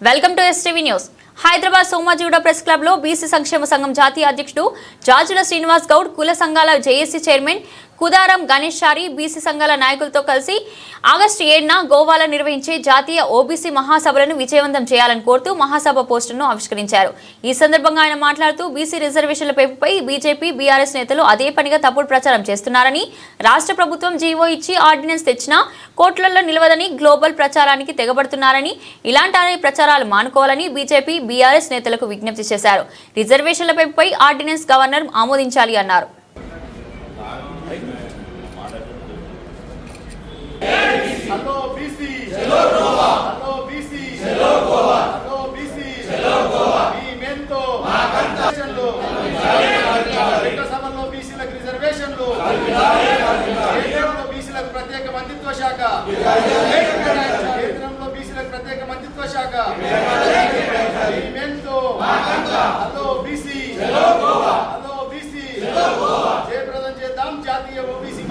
Welcome to STV news Hyderabad Somajiguda press క్లబ్లో BC సంక్షేమ సంఘం జాతీయ అధ్యక్షుడు జాజుల శ్రీనివాస్ గౌడ్ కుల సంఘాల JAC chairman Kudaram Ganesh Chary BC సంఘాల నాయకులతో కలిసి ఆగస్టు ఏడున గోవాలో నిర్వహించే జాతీయ ఓబీసీ మహాసభలను విజయవంతం చేయాలని కోరుతూ మహాసభ పోస్టును ఆవిష్కరించారు. ఈ సందర్భంగా ఆయన మాట్లాడుతూ బీసీ రిజర్వేషన్ల పెంపుపై బీజేపీ బీఆర్ఎస్ నేతలు అదే పనిగా తప్పుడు ప్రచారం చేస్తున్నారని రాష్ట్ర ప్రభుత్వం జీవో ఇచ్చి ఆర్డినెన్స్ తెచ్చినా కోట్లలో నిలవదని గ్లోబల్ ప్రచారానికి తెగబడుతున్నారని ఇలాంటి అనే ప్రచారాలు మానుకోవాలని బీజేపీ బీఆర్ఎస్ నేతలకు విజ్ఞప్తి చేశారు. రిజర్వేషన్ల పెంపుపై ఆర్డినెన్స్ గవర్నర్ ఆమోదించాలి అన్నారు.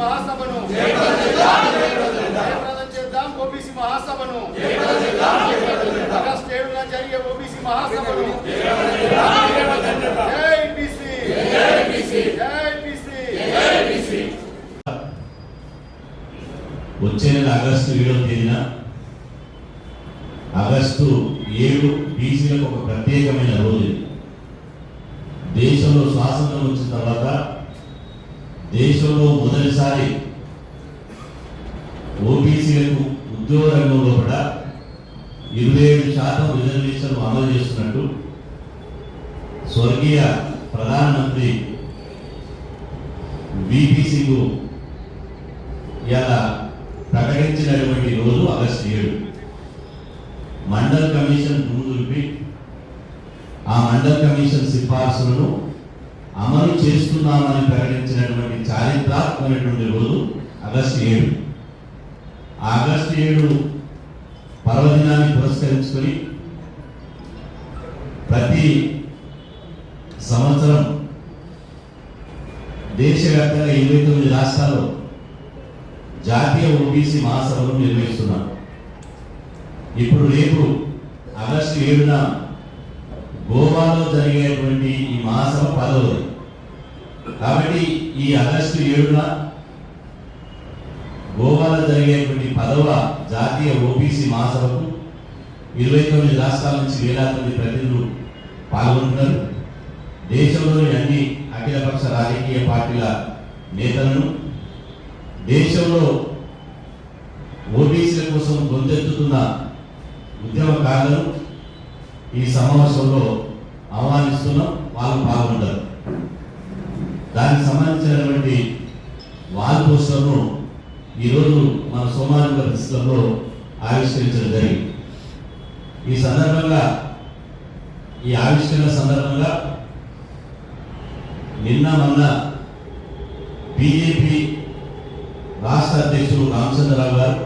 మహాసభను. జయప్రదం చేద్దాం ఓబీసీ మహాసభను. ఆగస్టు ఏడున జరిగే ఓబీసీ మహాసభను. వచ్చే నెల ఆగస్టు ఏడవ తేదీన ఆగస్టు ఏడు బీసీలకు ఒక ప్రత్యేకమైన రోజు. దేశంలో స్వాతంత్రం వచ్చిన తర్వాత దేశంలో మొదటిసారి ఓబీసీలకు ఉద్యోగ రంగంలో కూడా ఇరవై ఏడు శాతం రిజర్వేషన్లు అమలు చేస్తున్నట్టు స్వర్గీయ ప్రధానమంత్రి విపి సింగ్ ఇలా ప్రకటించినటువంటి రోజు ఆగస్టు ఏడు. మండల్ కమిషన్ ముందు ఆ మండల్ కమిషన్ సిఫార్సులను అమలు చేస్తున్నామని ప్రకటించినటువంటి చారిత్రాత్మకమైనటువంటి రోజు ఆగస్టు ఏడు. ఆగస్టు ఏడు పర్వదినాన్ని పురస్కరించుకొని ప్రతి సంవత్సరం దేశవ్యాప్తంగా ఇరవై తొమ్మిది రాష్ట్రాల్లో జాతీయ ఓబీసీ మహాసభలు నిర్వహిస్తున్నాం ఇప్పుడు రేపు ఆగస్టు ఏడున గోవాలో జరిగేటువంటి ఈ మాసం పదవది కాబట్టి ఈ ఆగస్టు ఏడున గోవాలో జరిగేటువంటి పదవ జాతీయ ఓబీసీ మహాసభకు ఇరవై తొమ్మిది రాష్ట్రాల నుంచి వేలాది మంది ప్రజలు పాల్గొంటున్నారు దేశంలోని అన్ని అఖిలపక్ష రాజకీయ పార్టీల నేతలను దేశంలో ఓబీసీల కోసం గొంతెత్తుతున్న ఉద్యమకారులను ఈ సమావేశంలో ఆహ్వానిస్తున్నాం వాళ్ళు పాల్గొంటారు. దానికి సంబంధించినటువంటి వాల్ పోస్టర్ను ఈరోజు మన సోమాజిక పుస్తకంలో ఆవిష్కరించడం జరిగింది. ఈ సందర్భంగా ఈ ఆవిష్కరణ సందర్భంగా నిన్న మొన్న బీజేపీ రాష్ట్ర అధ్యక్షుడు రామచంద్రరావు గారు